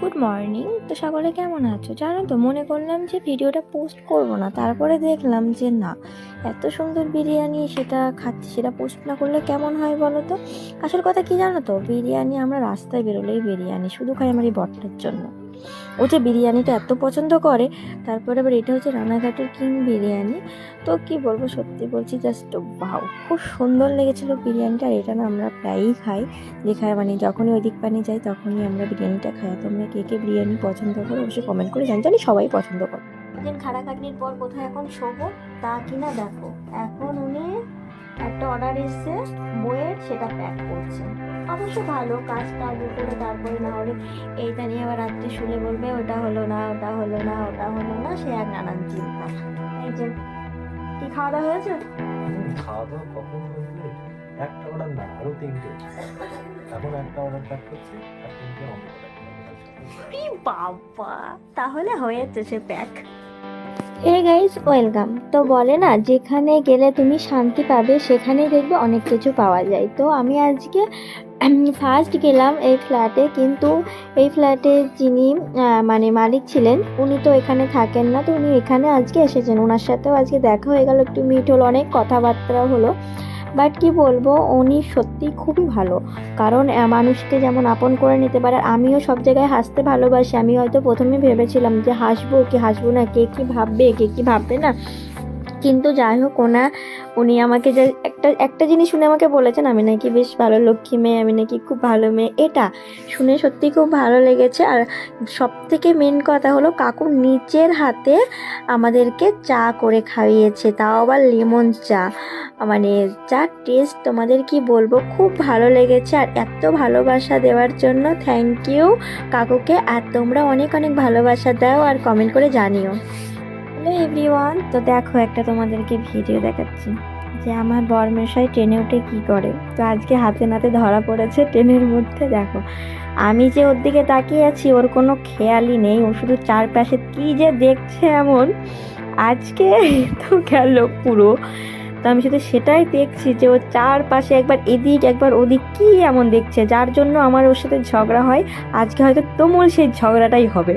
Good morning তো সকলে কেমন আছো? জানো তো, মনে করলাম যে ভিডিওটা পোস্ট করব না। তারপরে দেখলাম যে না, এত সুন্দর বিরিয়ানি সেটা খাচ্ছি, সেটা পোস্ট না করলে কেমন হয় বলো তো? আসল কথা কি জানো তো? বিরিয়ানি আমরা রাস্তায় বেরোলেই বিরিয়ানি, শুধু খাই আমার এই বটটার জন্য। ও যে বিরিয়ানিটা এত পছন্দ করে, তারপরে আবার এটা হচ্ছে রানাঘাটের কিং বিরিয়ানি। তো কি বলব, সত্যি বলছি জাস্ট ভাও খুব সুন্দর লেগেছিলো বিরিয়ানিটা আর এটা না আমরা প্রায়ই খাই। যেখানে মানে যখনই ওই দিক পানি যাই, তখনই আমরা বিরিয়ানিটা খাই। তোমরা কে কে বিরিয়ানি পছন্দ করো, অবশ্যই কমেন্ট করে জানি জানি সবাই পছন্দ করো। খাটাখাটনির পর কোথায় এখন শোবো, তা কিনা দেখো। এখন উনি একটা অর্ডার এসছে বইয়ের সেটা প্যাক করছে। অবশ্য ভালো কাজটা আগে করে তারপরে না হলে এইটা নিয়ে আবার রাত্রে শুলে বলবে ওটা হলো না ওটা হলো না ওটা হলো না সে এক নানান চিন্তা। এই যে কি খাওয়া দাওয়া হয়েছে? খাওয়া দাওয়া কখন একটা অর্ডার না আরও তিনটে। এখন একটা অর্ডার প্যাক করছি আর তিনটে অন্য বাবা! তাহলে হয়েছে সে প্যাক হে গাইজ ওয়েলকাম তো বলে না, যেখানে গেলে তুমি শান্তি পাবে, সেখানেই দেখবে অনেক কিছু পাওয়া যায়। তো আমি আজকে ফার্স্ট গেলাম এই ফ্ল্যাটে কিন্তু এই ফ্ল্যাটে যিনি মানে মালিক ছিলেন, উনি তো এখানে থাকেন না, তো উনি এখানে আজকে এসেছেন। ওনার সাথেও আজকে দেখা হয়ে গেল, একটু মিট হলো, অনেক কথাবার্তা হলো। বাট কি বলব, উনি সত্যি খুবই ভালো। কারণ মানুষকে যেমন আপন করে নিতে পারে, আমিও সব জায়গায় হাসতে ভালোবাসি। আমি হয়তো প্রথমে ভেবেছিলাম যে হাসবো কি, হাসবো না, কে কি ভাববে, কে কি ভাববে না। কিন্তু যাই হোক, ওনা, উনি আমাকে যে একটা একটা জিনিস শুনে আমাকে বলেছেন, আমি নাকি বেশ ভালো লক্ষ্মী মেয়ে, আমি নাকি খুব ভালো মেয়ে। এটা শুনে সত্যি খুব ভালো লেগেছে। আর সব থেকে মেন কথা হলো, কাকু নিজের হাতে আমাদেরকে চা করে খাইয়েছে। তাও আবার লেমন চা। মানে যা টেস্ট তোমাদের কি বলব, খুব ভালো লেগেছে। আর এত ভালোবাসা দেওয়ার জন্য থ্যাংক ইউ কাকুকে। আর তোমরা অনেক অনেক ভালোবাসা দাও। আর কমেন্ট করে জানিও। হ্যালো এভরিওয়ান, তো দেখো একটা তোমাদেরকে ভিডিও দেখাচ্ছি যে আমার বরমেশাই ট্রেনে উঠে কি করে। তো আজকে হাতে নাতে ধরা পড়েছে ট্রেনের মধ্যে, দেখো। আমি যে ওর দিকে তাকিয়ে আছি, ওর কোনো খেয়ালই নেই, ও শুধু চারপাশে কি যে দেখছে এমন। আজকে তো গেল পুরো। তো আমি শুধু সেটাই দেখছি যে ও চারপাশে একবার এদিক, একবার ওদিক কি এমন দেখছে, যার জন্য আমার ওর সাথে ঝগড়া হয়। আজকে হয়তো তুমুল সেই ঝগড়াটাই হবে।